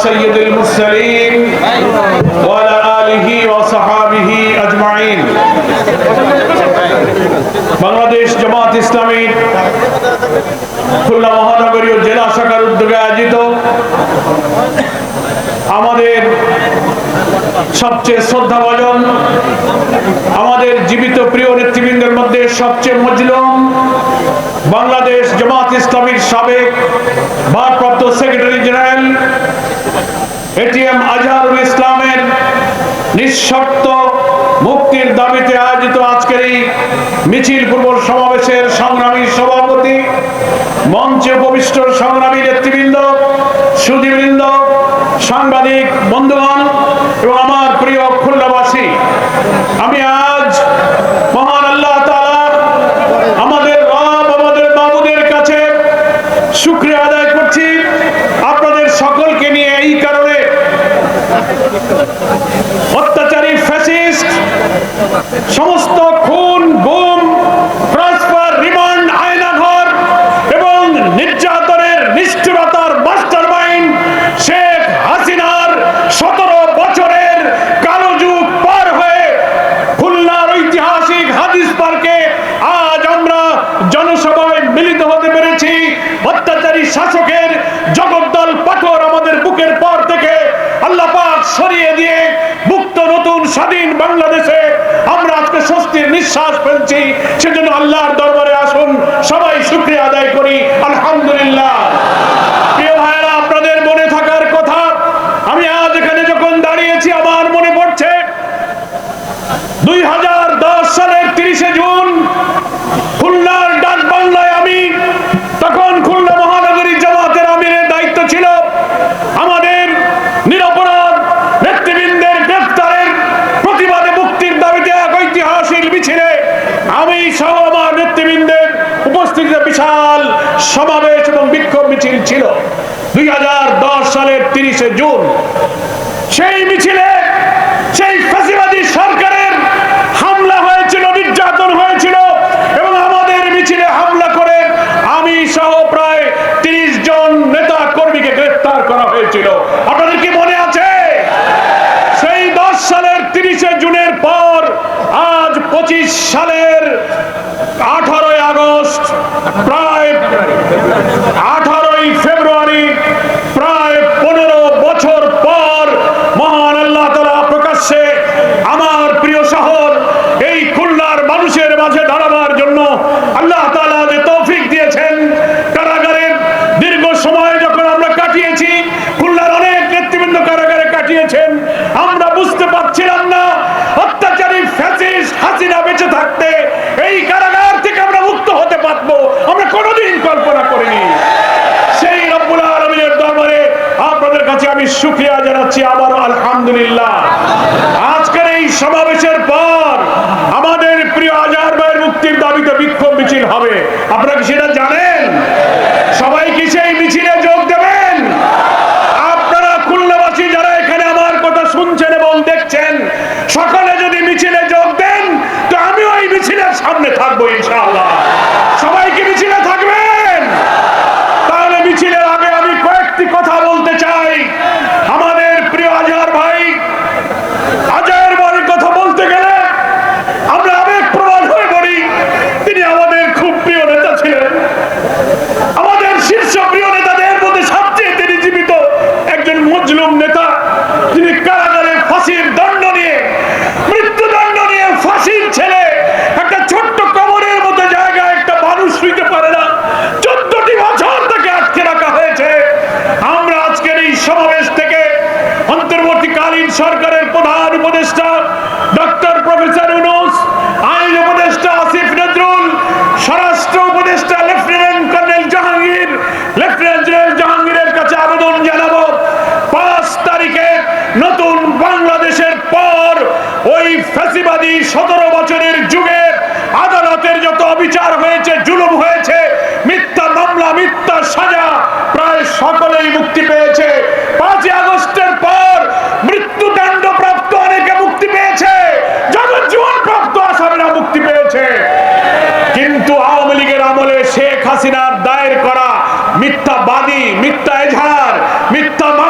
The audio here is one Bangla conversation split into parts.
سيد المرسلين وعلى آله وصحابه أجمعين বাংলাদেশ জামাত ইসলামী খুলনা মহানগরীয় জেলা শাখার উদ্যোগে আয়োজিত আমাদের সবচেয়ে শ্রদ্ধাভাজন আমাদের জীবিত প্রিয় নেতৃবৃন্দের মধ্যে সবচেয়ে মজলুম বাংলাদেশ জামাত ইসলামীর সাবেক ভারপ্রাপ্ত সেক্রেটারি জেনারেল এটিএম আজহারুল ইসলামের নিঃশর্ত মুক্তির দাবিতে আয়োজিত আজকের এই মিছিল পূর্ব সমাবেশের সংগ্রামী সভাপতি, মঞ্চে উপবিষ্ট সংগ্রামী নেতৃবৃন্দ সুদীবৃন্দ সাংবাদিক, বন্ধুগণ এবং আমার প্রিয় খুলনাবাসী, আমি আজ মহান আল্লাহ তাআলার আমাদের রব আমাদের বাবুদের কাছে শুক্রিয়া আদায় করছি আপনাদের সকলকে নিয়ে এই কারণে অত্যাচারী ফ্যাসিস্ট সমস্ত খুন গুম ট্রান্সফার রিমান্ড আয়নাঘর এবং নির্যাতনের নিষ্ঠুরতার মাস্টার মাইন্ড শেখ হাসিনার সতেরো বছরের কালো যুগ পার হয়ে খুলনার ঐতিহাসিক হাদিস পার্কে আজ আমরা জনসভায় মিলিত হতে পেরেছি অত্যাচারী শাসকের জগদ্দল পাথর আমাদের বুকের পর থেকে আল্লাহ পাক সরিয়ে দিয়ে মুক্ত নতুন স্বাধীন বাংলাদেশে আমরা আজকে স্বস্তির নিঃশ্বাস ফেলছি। সেজন্য আল্লাহর দরবারে আসুন, সবাই শুক্রিয়া আদায় করি। আলহামদুলিল্লাহ। প্রিয় ভাইরা আপনাদের মনে থাকার কথা, আমি আজ এখানে যখন দাঁড়িয়েছি, আমার মনে পড়ছে, দুই হাজার হাজার দশ সালের তিরিশে জুন খুলনার ডাক বাংলায় আমি তখন খুলনা মহানগরী জামাতের আমিরের দায়িত্ব ছিল আমাদের নিরপরাধ নেতৃবৃন্দের গ্রেফতারের প্রতিবাদে মুক্তির দাবিতে এক ঐতিহাসিক মিছিলে আমি সহ আমার নেতৃবৃন্দের উপস্থিতিতে বিশাল সমাবেশ এবং বিক্ষোভ মিছিল ছিল দুই সালের তিরিশে জুন, সেই মিছিলে, সেই ফ্যাসিবাদী সরকারের হামলা হয়েছিল, নির্যাতন হয়েছিল এবং আমাদের মিছিলে হামলা করে আমি সহ প্রায় তিরিশ জন নেতা কর্মীকে গ্রেফতার করা হয়েছিল। আপনাদের কি মনে আছে? সেই দশ সালের তিরিশে জুনের পর আজ পঁচিশ সালের আঠারোই আগস্ট প্রায় আঠারোই ফেব্রুয়ারি প্রায় পনেরো বছর পর মহান আল্লাহ তালা প্রকাশ্যে আমার প্রিয় শহর এই খুলনার মানুষের মাঝে দাঁড়াবার জন্য আল্লাহ তালা যে তৌফিক দিয়েছেন কারাগারের দীর্ঘ সময় যখন আমরা কাটিয়েছি খুলনার অনেক নেতৃবৃন্দ কারাগারে কাটিয়েছেন আমরা বুঝতে পারছিলাম না অত্যাচারী ফ্যাসিস্ট হাসিনা বেঁচে থাকতে এই কারাগার থেকে আমরা মুক্ত হতে পারব আমরা কোনোদিন কল্পনা করিনি সেই রব্বুল আলমিনের দরবারে আপনাদের কাছে আমি শুক্রিয়া জানাচ্ছি আবারও আলহামদুলিল্লাহ আজকের এই সমাবেশের পর আমাদের প্রিয় আজহার ভাইয়ের মুক্তির দাবিতে বিক্ষোভ মিছিল হবে আপনারা কি সেটা জানেন সবাই কি সেই মিছিলে যোগ দেবেন আপনারা খুলনাবাসী যারা এখানে আমার কথা শুনছেন এবং দেখছেন সকালে যদি মিছিলে যোগ দেন, তো আমি ওই মিছিলের সামনে থাকব ইনশাআল্লাহ। সবাইকে মিছিলে থাকবেন তাহলে মিছিলের আগে আমি কয়েকটি কথা বলতে চাই আমাদের প্রিয় আজহার ভাই আজহার বাড়ির কথা বলতে গেলে আমরা আবেগ প্রমাণ হয়ে পড়ি তিনি আমাদের খুব প্রিয় নেতা ছিলেন আমাদের শীর্ষ প্রিয় নেতাদের মধ্যে সবচেয়ে তিনি জীবিত একজন মজলুম নেতা তিনি কারাগারে ফাঁসির দণ্ড নিয়ে মৃত্যুদণ্ড নিয়ে ফাঁসির ছেলে একটা ছোট্ট কবরের মতো জায়গায় একটা মানুষ শুইতে পারে না চোদ্দটি বছর তাকে আটকে রাখা হয়েছে আমরা আজকের এই সমাবেশ থেকে অন্তর্বর্তীকালীন সরকারের প্রধান উপদেষ্টা ডক্টর প্রফেসর ইউনুস আইন উপদেষ্টা আসিফ নজরুল স্বরাষ্ট্র উপদেষ্টা lieutenant colonel Jahangir lieutenant general জাহাঙ্গীরের কাছে আবেদন জানাব পাঁচ তারিখে নতুন বাংলাদেশের পর ওই ফ্যাসিবাদী সতেরো বছরের যুগে আদালতের যত অবিচার হয়েছে, জুলুম হয়েছে, মিথ্যা মামলা, মিথ্যা সাজা প্রায় সকলেই মুক্তি পেয়েছে। পাঁচই আগস্টের পর মৃত্যুদণ্ড প্রাপ্ত অনেকে মুক্তি পেয়েছে জগজ্জীবন প্রাপ্ত আসামিরা মুক্তি পেয়েছে। কিন্তু আওয়ামী লীগের আমলে শেখ হাসিনার দায়ের করা মিথ্যা এজাহার মিথ্যা মামলা মিথ্যা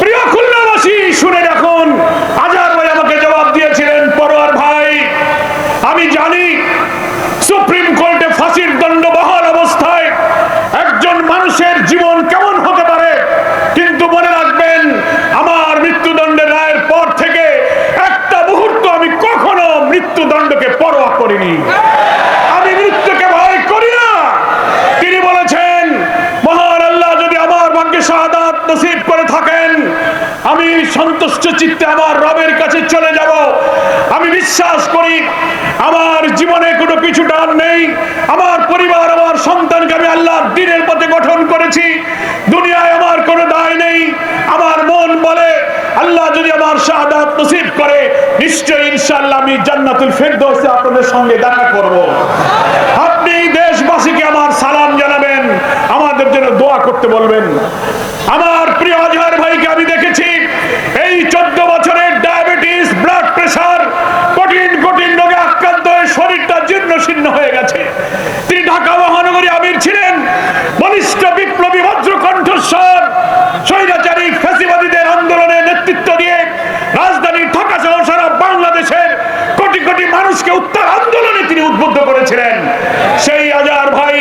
প্রিয় খুলনাবাসী, শুনে জবাব দিয়েছিলেন ভাই, আমি জানি সুপ্রিম কোর্টে ফাঁসির অবস্থায় একজন মানুষের জীবন কেমন হতে পারে, কিন্তু মনে রাখবেন, আমার মৃত্যুদণ্ডের পর থেকে একটা মুহূর্ত আমি কখনো মৃত্যুদণ্ডকে পরোয়া করিনি আমি মৃত্যুকে ভয় করি না তিনি বলেছেন মহান আল্লাহ যদি আমার ভাগ্যে শাহাদাত নসিব করে থাকেন আমি সন্তুষ্ট চিত্তে আমার রবের কাছে চলে যাব। আমি বিশ্বাস করি, আমার জীবনে কোনো পিছু টান নেই। আমার পরিবার, আমার সন্তানকে আমি আল্লাহ দিনের পথে গঠন করেছি। দুনিয়ায় আমার কোনো দায় নেই। আমার মন বলে, আল্লাহ যদি আমার শাহাদাত নসিব করে, নিশ্চয়ই ইনশাআল্লাহ আমি জান্নাতুল ফেরদৌসে আপনাদের সঙ্গে দেখা করব। আপনি দেশবাসীকে আমার সালাম জানাবেন, আমাদের জন্য দোয়া করতে বলবেন। আমার প্রিয় আজহার কণ্ঠস্বর স্বৈরাচারী ফেসিবাদীদের আন্দোলনে নেতৃত্ব দিয়ে রাজধানী ঢাকা সহ সারা বাংলাদেশের কোটি কোটি মানুষকে উত্তর আন্দোলনে তিনি উদ্বুদ্ধ করেছিলেন। সেই আজার ভাই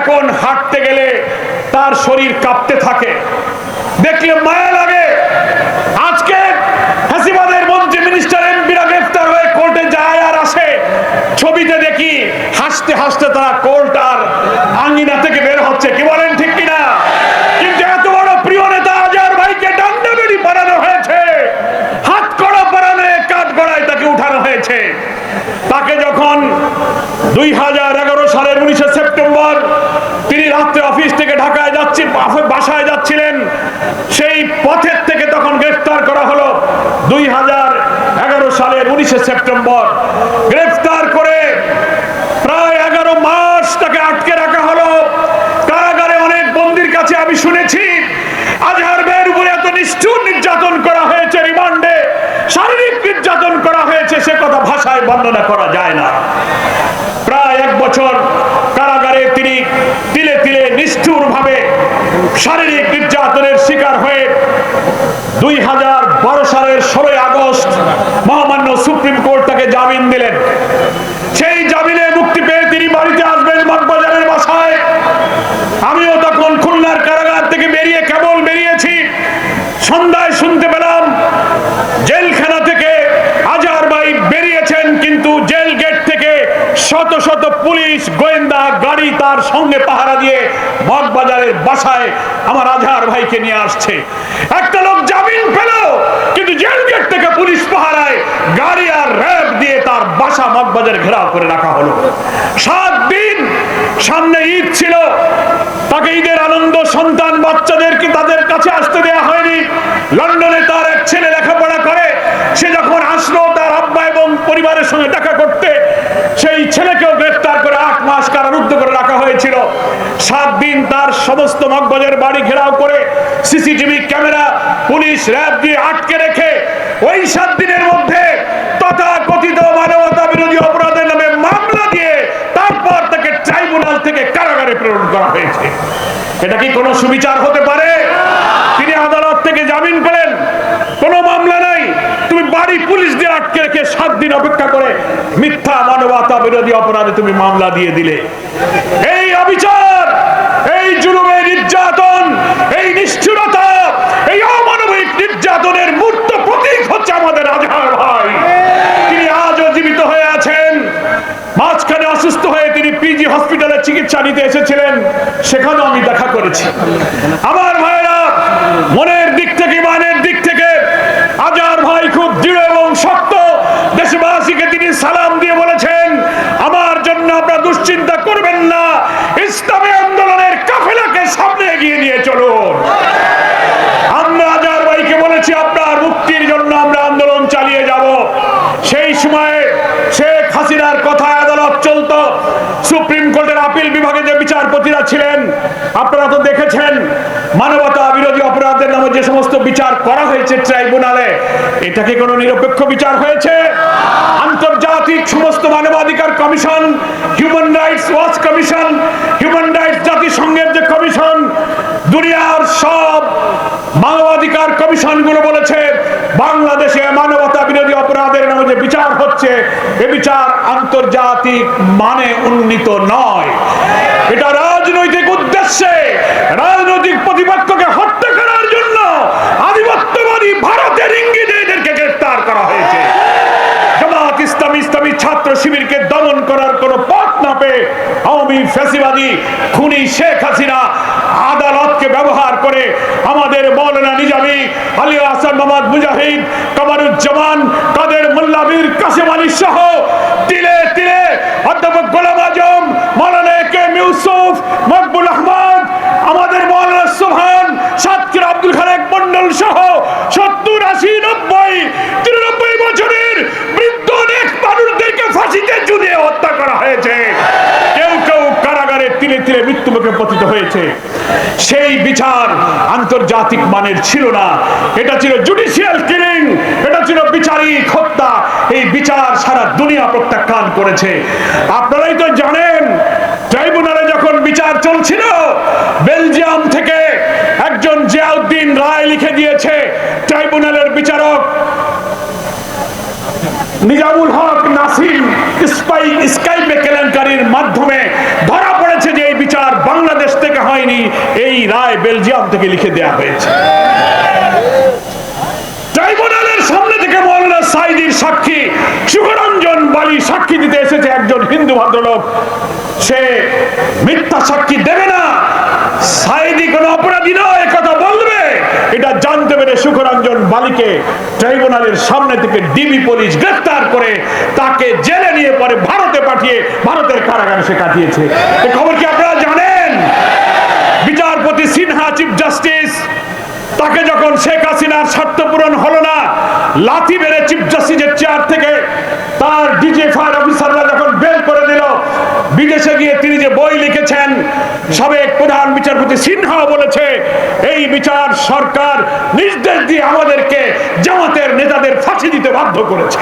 এখন হাঁটতে গেলে তার শরীর কাঁপতে থাকে। দেখলে মায়া লাগে আজকে ফ্যাসিবাদের মন্ত্রী মিনিস্টার এমপিরা গ্রেফতার হয়ে কোর্টে যায় আর আসে ছবিতে দেখি হাসতে হাসতে তারা কোর্ট আর আঙ্গিনা থেকে বের হচ্ছে কি বলেন ঠিক কিনা কিন্তু এত বড় প্রিয় নেতা আজার ভাইকে ডান্ডা বেড়ি বানানো হয়েছে হাত কড়া বানানো কাঠ গড়ায় তাকে উঠানো হয়েছে তাকে যখন দুই হাজার এগারো সালের উনিশে সেপ্টেম্বর তিনি রাত্রে অফিস থেকে ঢাকায় যাচ্ছি বাসায় যাচ্ছিলেন। সেই পথের থেকে তখন গ্রেফতার করা হলো দুই হাজার এগারো সালের উনিশে সেপ্টেম্বর। গ্রেফতার করে প্রায় এগারো মাস তাকে আটকে রাখা হলো। কারাগারে অনেক বন্দির কাছে আমি শুনেছি, আজহার বের উপরে এত নিষ্ঠুর নির্যাতন করা হয়েছে, রিমান্ডে শারীরিক নির্যাতন করা হয়েছে, সে কথা ভাষায় বর্ণনা করা যায় না প্রায় এক বছর কারাগারে তিনি তিলে তিলে নিষ্ঠুর ভাবে শারীরিক নির্যাতনের শিকার হয়ে দুই হাজার বারো সালের ষোলোই আগস্ট মহামান্য সুপ্রিম কোর্ট তাকে জামিন দিলেন। সেই জামিনে মুক্তি পেয়ে তিনি বাড়িতে আসবেন মগবাজারের বাসায়। আমিও তখন খুলনার কারাগার থেকে বেরিয়ে কেবল বেরিয়েছি। সন্ধ্যায় শুনতে পেলাম জেলখানা থেকে আজার ভাই বেরিয়েছেন কিন্তু জেল গেট থেকে শত পুলিশ, গোয়েন্দা গাড়ি তার সঙ্গে পাহারা দিয়ে মগবাজারের বাসায় আমার আজহার ভাইকে নিয়ে আসছে। একটা লোক জামিন পেল, কিন্তু জেল গেট থেকে পুলিশ পাহারায় গাড়ি আর র্যাব দিয়ে তার বাসা মগবাজার ঘেরাও করে রাখা হলো। সাত দিন সামনে ঈদ ছিল, তাকে ঈদের আনন্দ, সন্তান বাচ্চাদেরকে তাদের কাছে আসতে দেওয়া হয়নি? লন্ডনে তার এক ছেলে লেখাপড়া করে, সে যখন আসলো তার আব্বা এবং পরিবারের সঙ্গে দেখা করতে সেই ছেলেকেও গ্রেফতার করে আট মাস কারারুদ্ধ করে রাখা হয়েছিল। সাত দিন তার সমস্ত মগবাজার বাড়ি ঘেরাও করে সিসিটিভি ক্যামেরা, পুলিশ, র্যাব দিয়ে আটকে রেখে ওই সাত দিনের মধ্যে তথাকথিত মানবতা বিরোধী অপরাধের নামে মামলা দিয়ে তারপর তাকে ট্রাইব্যুনাল থেকে কারাগারে প্রেরণ করা হয়েছে। এটা কি কোনো সুবিচার হতে পারে? তিনি আদালত থেকে জামিন পেলেন? কোনো মামলা নাই। তুমি বাড়ি পুলিশ দিয়ে আটকে রেখে সাত দিন অপেক্ষা করে মিথ্যা মানবতা বিরোধী অপরাধে তুমি মামলা দিয়ে দিলে। এই অবিচার, এই জুলুমের নির্যাতন, এই নিষ্ঠুরতা, এই অমানবিক নির্যাতনের মূর্ত প্রতীক হচ্ছে আমাদের আজহার ভাই। তিনি আজও জীবিত হয়ে আছেন। মাঝখানে অসুস্থ হয়ে তিনি পিজি হসপিটালে চিকিৎসা নিতে এসেছিলেন। সেখানেও আমি দেখা করেছি। আমার ভাইরা, মনের দিক থেকে, মানের দিক থেকে আজার ভাই খুব দৃঢ় এবং শক্ত দেশবাসীকে তিনি সালাম দিয়ে বলেছেন আমার জন্য আপনারা দুশ্চিন্তা করবেন না ইসলামী আন্দোলনের কাফেলাকে সামনে এগিয়ে নিয়ে চলুন। আমরা আজার ভাইকে বলেছি, আপনার মুক্তির জন্য আমরা আন্দোলন চালিয়ে যাব। সেই সময়ে শেখ হাসিনার কথায় আদালত চলতো। সুপ্রিম কোর্টের আপিল বিভাগে যে বিচারপতিরা ছিলেন, আপনারা তো দেখেছেন, মানবতা বিরোধী অপরাধের নামে যে সমস্ত বিচার করা হয়েছে ট্রাইব্যুনালে, এটা কি কোনো নিরপেক্ষ বিচার হয়েছে? আন্তর্জাতিক সমস্ত মানবাধিকার commission, human rights watch commission, human rights জাতিসংঘের যে কমিশন দুনিয়ার সব মানবাধিকার কমিশনগুলো বলেছে, বাংলাদেশে মানবতা বিরোধী অপরাধের নামে যে বিচার হচ্ছে, এ বিচার আন্তর্জাতিক মানে উন্নীত নয়। এটা রাজনৈতিক উদ্দেশ্যে, রাজনৈতিক প্রতিপক্ষকে হত্যা করার জন্য আধিপত্যবাদী ভারতের ইঙ্গিতে এদেরকে গ্রেফতার করা হয়েছে। জামাত ইসলামী ইসলামী ছাত্র শিবিরকে দমন করার কোন পথ না পেয়ে আওয়ামী ফ্যাসিবাদী খুনি শেখ হাসিনা আদালতকে ব্যবহার করে আমাদের মৌলানা নিজামি আলী হাসান মোহাম্মদ মুজাহিদ, কামারুজ্জামান, কাদের মোল্লাবীর কাসেম আলী সহ তিলে তিলে অধ্যাপক গোলাম আজম, মৌলানা কে মিউসুফ মকবুল আহমদ, আমাদের মৌলানা সোহান সাতকির আব্দুল খালেক মন্ডল সহ সত্তর আশি নব্বই পতিত হয়েছে। সেই বিচার আন্তর্জাতিক মানের ছিল না। এটা ছিল জুডিশিয়াল কিলিং এটা ছিল বিচারিক হত্যা। এই বিচার সারা দুনিয়া প্রত্যাখ্যান করেছে। আপনারাই তো জানেন, ট্রাইব্যুনালে যখন বিচার চলছিল, বেলজিয়াম থেকে একজন জিয়াউদ্দিন রায় লিখে দিয়েছে ট্রাইব্যুনালের বিচারক, নিজামুল হক নাসিম স্পাই স্কাইপে কেলেঙ্কারির মাধ্যমে ধরা পড়েছে যে এই বিচার বাংলাদেশ থেকে হয়নি, এই রায় বেলজিয়াম থেকে লিখে দেয়া হয়েছে। সামনে থেকে সাক্ষী বালি সাক্ষী দিতে এসেছে একজন হিন্দু ভদ্রলোক। সে মিথ্যা সাক্ষী দেবে না। সাইদি কোনো অপরাধী নয় কথা এটা জানতে পেরে সুখরঞ্জন বালিকে ট্রাইব্যুনালের সামনে থেকে ডিবি পুলিশ গ্রেফতার করে তাকে জেলে নিয়ে পরে ভারতে পাঠিয়ে ভারতের কারাগারে সে কাটিয়েছে। খবর কি আপনারা জানেন? বিচারপতি সিনহা, চিফ জাস্টিস, তাকে যখন শেখ হাসিনার স্বার্থ পূরণ হলো না, লাথি মেরে চিফ জাস্টিসের চেয়ার থেকে তার ডিজে ফায়ার অফিসাররা যখন বের করে দিল বিদেশে গিয়ে তিনি যে বই লিখেছেন, সাবেক প্রধান বিচারপতি সিনহা বলেছে, এই বিচার সরকার নির্দেশ দিয়ে আমাদেরকে জামাতের নেতাদের ফাঁসি দিতে বাধ্য করেছে।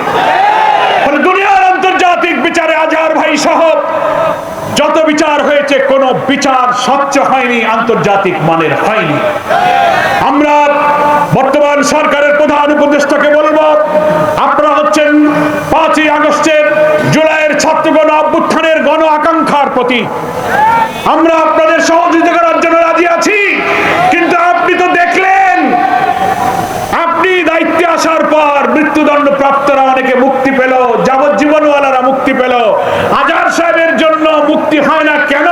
আপনারা হচ্ছেন পাঁচই আগস্টের গণ আকাঙ্ক্ষার প্রতি আমরা আপনাদের সহযোগিতা করার জন্য রাজি আছি, কিন্তু আপনি তো দেখলেন, আপনি দায়িত্বে আসার পর মৃত্যুদণ্ড প্রাপ্তরা অনেকে মুক্তি পেল, যাবজ্জীবনওয়ালারা মুক্তি পেল। আজার সাহেবের জন্য মুক্তি হয় না কেন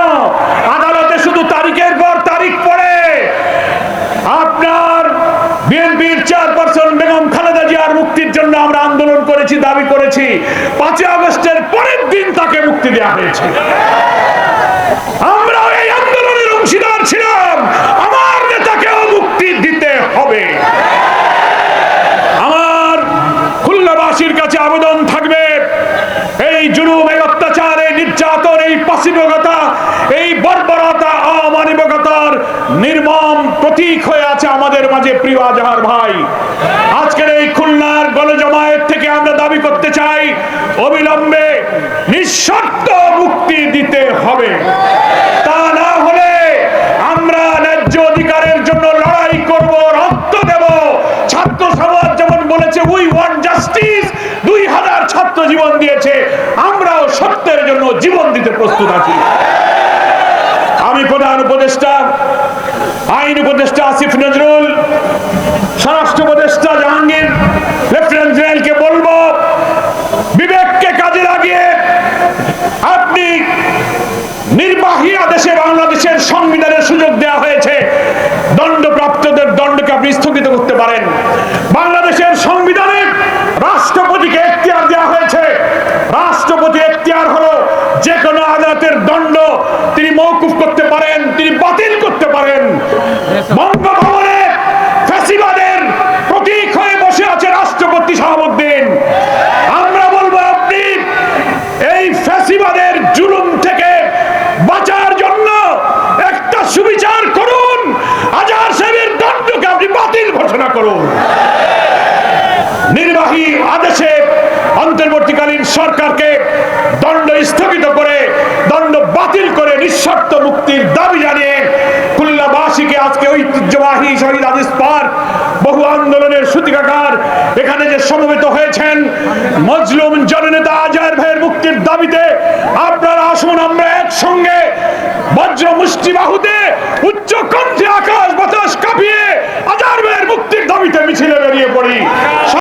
আদালতে শুধু তারিখের পর তারিখ পড়ে আপনার বিএনপির চেয়ারপারসন বেগম খালেদা জিয়ার মুক্তির জন্য আমরা আন্দোলন করেছি দাবি করেছি। পাঁচই আগস্টের পরের দিন তাকে মুক্তি দেওয়া হয়েছে। আমরা এই আন্দোলনের অংশীদার ছিলাম। আমার নেতাকেও মুক্তি দিতে হবে। আমার খুলনাবাসীর কাছে আবেদন থাকবে, এই জুলুম, এই অত্যাচার, এই নির্যাতন, এই পাশিবকতা এই বর্বরতা, অমানবিকতার নির্মম প্রতীক হয়ে আছে আমাদের মাঝে প্রিয় আজহার ভাই। আজকের এই খুলনার গণজমায়েত থেকে আমরা দাবি করতে চাই অবিলম্বে নিঃশর্ত মুক্তি দিতে হবে। তা না হলে আমরা ন্যায্য অধিকারের জন্য লড়াই করব, রক্ত দেব। ছাত্র সমাজ যেমন বলেছে উই ওয়ান্ট জাস্টিস দুই হাজার ছাত্র জীবন দিয়েছে। আমরাও সত্যের জন্য জীবন দিতে প্রস্তুত আছি। আমি প্রধান উপদেষ্টা, আইন উপদেষ্টা আসিফ নজরুল, স্বরাষ্ট্র উপদেষ্টা জাহাঙ্গীর আপনি নির্বাহী আদেশে বাংলাদেশের সংবিধানের সুযোগ দেওয়া হয়েছে। দণ্ডপ্রাপ্তদের দণ্ডকে আপনি স্থগিত করতে পারেন। বাংলাদেশের সংবিধানে শাহী আদেশে অন্তর্বর্তীকালীন সরকারকে দণ্ড স্থগিত করে, দণ্ড বাতিল করে নিঃশর্ত মুক্তির দাবি জানিয়ে খুলনাবাসীকে আজকে ঐতিহ্যবাহী শহীদ আদিস পার বহু আন্দোলনের সূতিকাকার এখানে যে সমবেত হয়েছেন মজলুম জননেতা আজহার ভাইয়ের মুক্তির দাবিতে আপনারা আসুন, আমরা একসঙ্গে বজ্র মুষ্টি বাহুতে উচ্চ কণ্ঠে আকাশ বাতাস কাঁপিয়ে আজহার ভাইয়ের মুক্তির দাবিতে মিছিলে বেরিয়ে পড়ি।